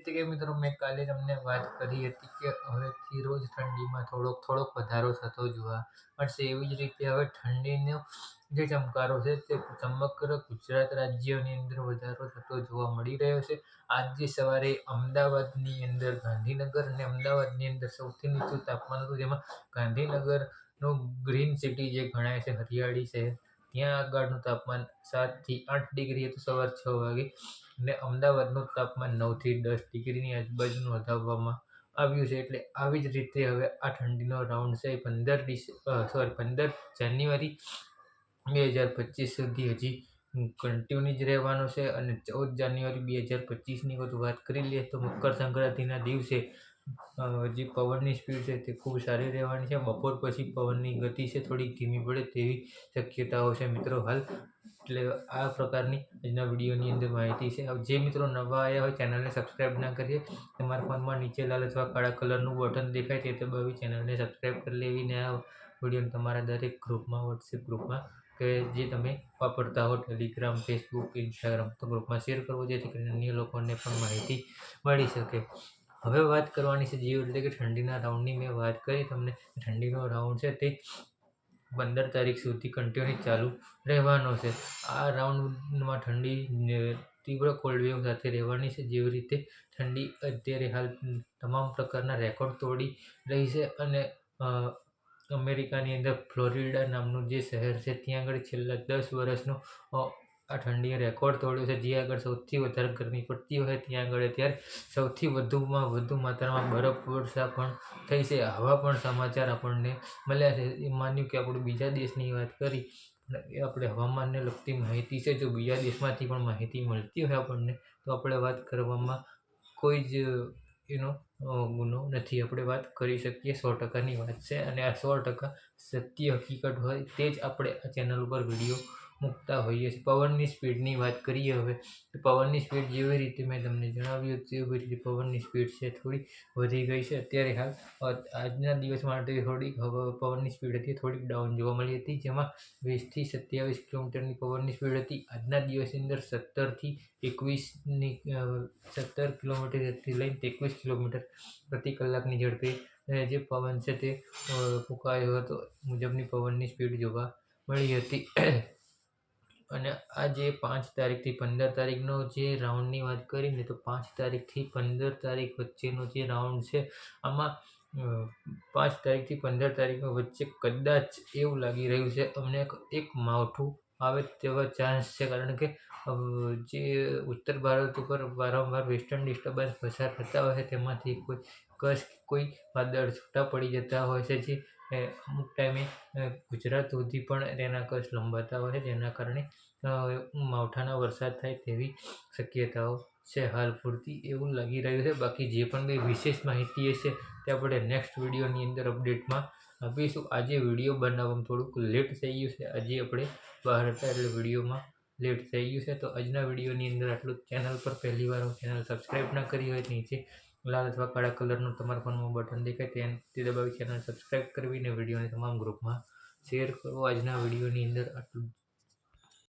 રીતે કે મિત્રો મેં કાલે તમને વાત કરી હતી કે હવેથી રોજ ઠંડીમાં થોડોક થોડોક વધારો થતો જોવા મળશે. એવી જ રીતે હવે ઠંડીનો જે ચમકારો છે તે સમગ્ર ગુજરાત રાજ્યની અંદર વધારો થતો જોવા મળી રહ્યો છે. આજે સવારે અમદાવાદની અંદર ગાંધીનગર અને અમદાવાદની અંદર સૌથી નીચું તાપમાન હતું જેમાં ગાંધીનગરનું ગ્રીન સિટી જે ગણાય છે, હરિયાળી છે ત્યાં આગળનું તાપમાન સાતથી આઠ ડિગ્રી હતું સવાર છ વાગે. અને અમદાવાદનું તાપમાન નવથી દસ ડિગ્રીની આજુબાજુ નોંધાવવામાં આવ્યું છે એટલે આવી જ રીતે હવે આ ઠંડીનો રાઉન્ડ છે પંદર ડિસ સોરી પંદર જાન્યુઆરી બે હજાર પચીસ સુધી હજી કન્ટિન્યુ જ રહેવાનો છે અને ચૌદ જાન્યુઆરી બે હજાર પચીસની વધુ વાત કરી લઈએ તો મકર સંક્રાંતિના દિવસે હજી પવનની સ્પીડ છે તે ખૂબ સારી રહેવાની છે. બપોર પછી પવનની ગતિ છે થોડી ધીમી પડે તેવી શક્યતાઓ છે મિત્રો. હાલ એટલે આ પ્રકારની આજના વિડીયોની અંદર માહિતી છે. જે મિત્રો નવા આવ્યા હોય ચેનલને સબસ્ક્રાઈબ ના કરીએ તમારા ફોનમાં નીચે લાલ અથવા કાળા કલરનું બટન દેખાય તે દબાવી ચેનલને સબસ્ક્રાઈબ કરી લેવી ને આ વિડીયોને તમારા દરેક ગ્રુપમાં, વોટ્સએપ ગ્રુપમાં કે જે તમે વાપરતા હો, ટેલિગ્રામ, ફેસબુક, ઇન્સ્ટાગ્રામ, તો ગ્રુપમાં શેર કરવો જેથી કરીને અન્ય લોકોને પણ માહિતી મળી શકે. હવે વાત કરવાની છે જે રીતે કે ઠંડીના રાઉન્ડની. મેં વાત કરી તમને ઠંડીનો રાઉન્ડ છે તે પંદર તારીખ સુધી કન્ટિન્યુ ચાલુ રહેવાનો છે. આ રાઉન્ડમાં ઠંડી તીવ્ર કોલ્ડ વેવ સાથે રહેવાની છે. જેવી રીતે ઠંડી અત્યારે હાલ તમામ પ્રકારના રેકોર્ડ તોડી રહી છે અને અમેરિકાની અંદર ફ્લોરિડા નામનું જે શહેર છે, ત્યાં આગળ છેલ્લા દસ વર્ષનો આ ઠંડીએ રેકોર્ડ તોડ્યો છે. જે આગળ સૌથી વધારે ગરમી પડતી હોય ત્યાં આગળ અત્યારે સૌથી વધુમાં વધુ માત્રામાં બરફ વર્ષા પણ થઈ છે. આવા પણ સમાચાર આપણને મળ્યા છે. એ માન્યું કે આપણે બીજા દેશની વાત કરી. એ આપણે હવામાનને લગતી માહિતી છે. જો બીજા દેશમાંથી પણ માહિતી મળતી હોય આપણને, તો આપણે વાત કરવામાં કોઈ જ એનો ગુનો નથી. આપણે વાત કરી શકીએ સો ટકાની વાત છે. અને આ સો ટકા સત્ય હકીકત હોય તે જ આપણે આ ચેનલ ઉપર વીડિયો મૂકતા હોઈએ છીએ. પવનની સ્પીડની વાત કરીએ હવે, તો પવનની સ્પીડ જેવી રીતે મેં તમને જણાવ્યું તેવી રીતે પવનની સ્પીડ છે, થોડી વધી ગઈ છે. અત્યારે હાલ આજના દિવસ માટે થોડીક હવે પવનની સ્પીડ હતી, થોડીક ડાઉન જોવા મળી હતી, જેમાં વીસથી સત્યાવીસ કિલોમીટરની પવનની સ્પીડ હતી. આજના દિવસની અંદર સત્તરથી એકવીસની સત્તર કિલોમીટરથી લઈને એકવીસ કિલોમીટર પ્રતિ કલાકની ઝડપે જે પવન છે તે ફૂંકાયો હતો, મુજબની પવનની સ્પીડ જોવા મળી હતી. અને આ જે પાંચ તારીખથી પંદર તારીખનો જે રાઉન્ડની વાત કરીને તો પાંચ તારીખથી પંદર તારીખ વચ્ચેનો જે રાઉન્ડ છે, આમાં પાંચ તારીખથી પંદર તારીખનો વચ્ચે કદાચ એવું લાગી રહ્યું છે, અમને એક માવઠું આવે તેવા ચાન્સ છે, કારણ કે જે ઉત્તર ભારત ઉપર વારંવાર વેસ્ટર્ન ડિસ્ટર્બન્સ પસાર થતા હોય છે, તેમાંથી કોઈ કશ, કોઈ વાદળ છૂટા પડી જતા હોય છે, જે અમુક ટાઈમે ગુજરાત સુધી પણ તેના કચ્છ લંબાતા હોય જેના કારણે માવઠાના વરસાદ થાય તેવી શક્યતાઓ છે હાલ પૂરતી એવું લાગી રહ્યું છે. બાકી જે પણ કંઈ વિશેષ માહિતી હશે તે આપણે નેક્સ્ટ વિડીયોની અંદર અપડેટમાં આપીશું. આજે વીડિયો બનાવવામાં થોડુંક લેટ થઈ ગયું છે. આજે આપણે બહાર હતા એટલે વિડીયોમાં લેટ થઈ ગયું છે. તો આજના વિડીયોની અંદર આટલું ચેનલ પર પહેલી વાર ચેનલ સબસ્ક્રાઈબ ના કરી હોય નીચે લાલ અથવા કાળા કલરનું તમારા ફોનમાં બટન દેખાય તે તે દબાવી ચેનલ સબસ્ક્રાઈબ કરવી અને વિડીયોને તમામ ગ્રુપમાં શેર કરો આજના વિડીયોની અંદર આટલું.